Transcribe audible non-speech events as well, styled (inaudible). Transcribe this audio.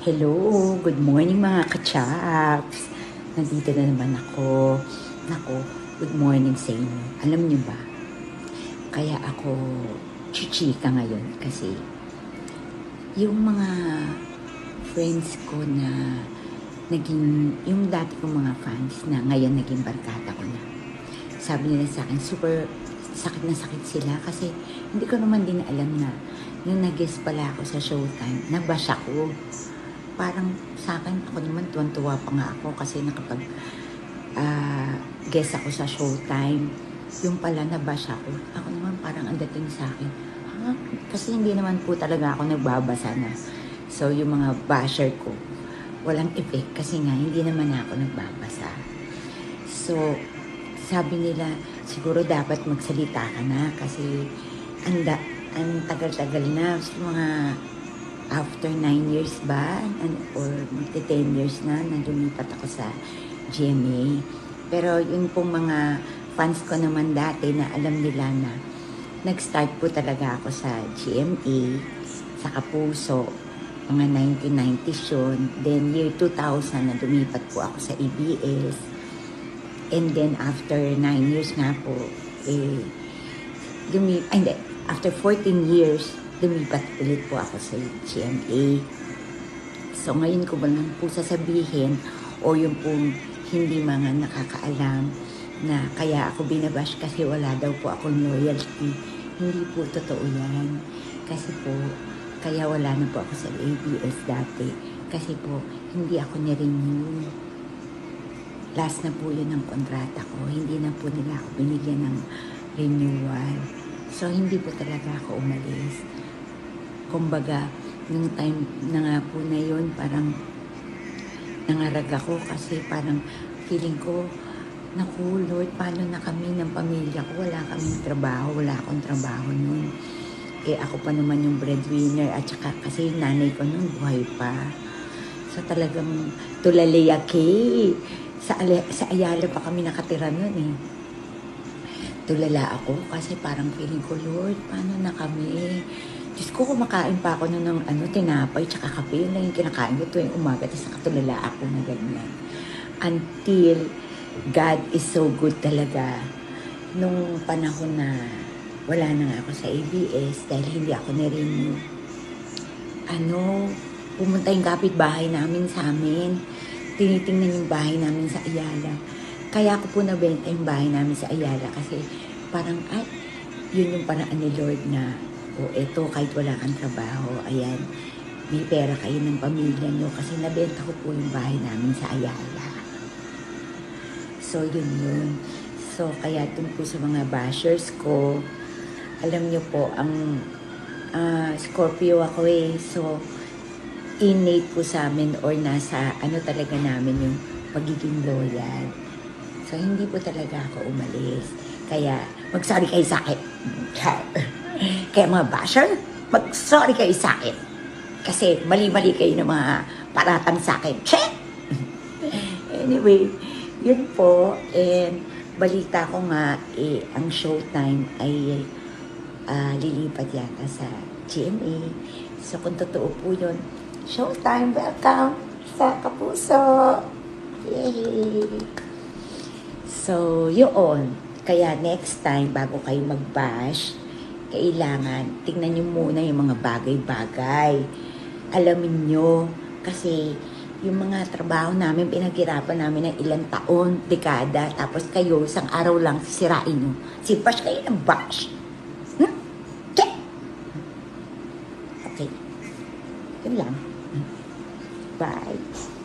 Hello, good morning mga kachaps. Nandito na naman ako. Nako, good morning sa inyo. Alam niyo ba, kaya ako chichika ngayon kasi yung mga friends ko na naging, yung dati kong mga fans na ngayon naging barkada ko na. Sabi nila sa akin, super sakit na sakit sila kasi hindi ko naman din alam na yung nag-guest pala ako sa Showtime, nabash ako. Parang sa akin, ako naman tuwan-tuwa pa nga ako kasi nakapag ah, guest ako sa Showtime. Yung pala nabash ako. Ako naman parang ang dating sa akin. "Ha? Kasi hindi naman po talaga ako nagbabasa na. So yung mga basher ko, walang effect kasi nga hindi naman ako nagbabasa. So, sabi nila, siguro dapat magsalita ka na kasi ang, ang tagal-tagal na, mga after 9 years ba, and, or magti 10 years na, na lumipat ako sa GMA. Pero yun pong mga fans ko naman dati na alam nila na nag-start po talaga ako sa GMA, sa Kapuso, mga 1990s yun. Then year 2000 na lumipat po ako sa ABS. And then after 9 years nga po, eh, lumi ay, hindi, after 14 years, lumipat ulit po ako sa GMA. So ngayon ko ba lang po sasabihin o yung pong hindi mga nakakaalam na kaya ako binabash kasi wala daw po akong loyalty. Hindi po totoo yan. Kasi po, kaya wala na po ako sa ABS dati. Kasi po, hindi ako nirenew. Last na po yun ang kontrata ko. Hindi na po nila ako binigyan ng renewal. So, hindi po talaga ako umalis. Kumbaga, nung time na nga po na yun, parang nangarag ako kasi parang feeling ko, naku Lord, paano na kami ng pamilya ko? Wala kaming trabaho, wala akong trabaho nun. Eh ako pa naman yung breadwinner at saka kasi yung nanay ko nun buhay pa. So talagang tulaliyaki. Sa, sa Ayala pa kami nakatira nun eh. Tulala ako kasi parang feeling ko, Lord, paano na kami? Diyos ko, kumakain pa ako nun ng ano, tinapay tsaka kape. Yun lang yung kinakain ko tuwing umaga. Tapos nakatulala ako na ganyan. Until God is so good talaga. Nung panahon na wala na nga ako sa ABS dahil hindi ako nirenew. Ano, pumunta yung kapitbahay namin sa amin. Tinitingnan yung bahay namin sa Ayala. Kaya ako po nabenta yung bahay namin sa Ayala kasi parang, ay, yun yung paraan ni Lord na, o eto, kahit wala kang trabaho, ayan, may pera kayo ng pamilya nyo kasi nabenta ko po yung bahay namin sa Ayala. So, yun yun. So, kaya dun po sa mga bashers ko, alam nyo po, ang ah, Scorpio ako eh. So, innate po sa amin or nasa ano talaga namin yung pagiging loyal. So, hindi po talaga ako umalis. Kaya, mag-sorry kayo sa akin. (laughs) Kaya mga basher, mag-sorry kayo sa akin. Kasi mali-mali kayo ng mga paratang sa akin. Check! (laughs) anyway, yun po. And balita ko nga, eh, ang showtime ay ah, lilipat yata sa GMA. So, kung totoo po yun, showtime, welcome sa Kapuso! Yay! So, yun. Kaya next time, bago kayo mag-bash, kailangan tingnan nyo muna yung mga bagay-bagay. Alamin nyo. Kasi yung mga trabaho namin, pinaghirapan namin ng ilang taon, dekada, tapos kayo, isang araw lang, sisirain nyo. Si bash kayo ng bash. Hmm? Okay. Yun lang. Bye.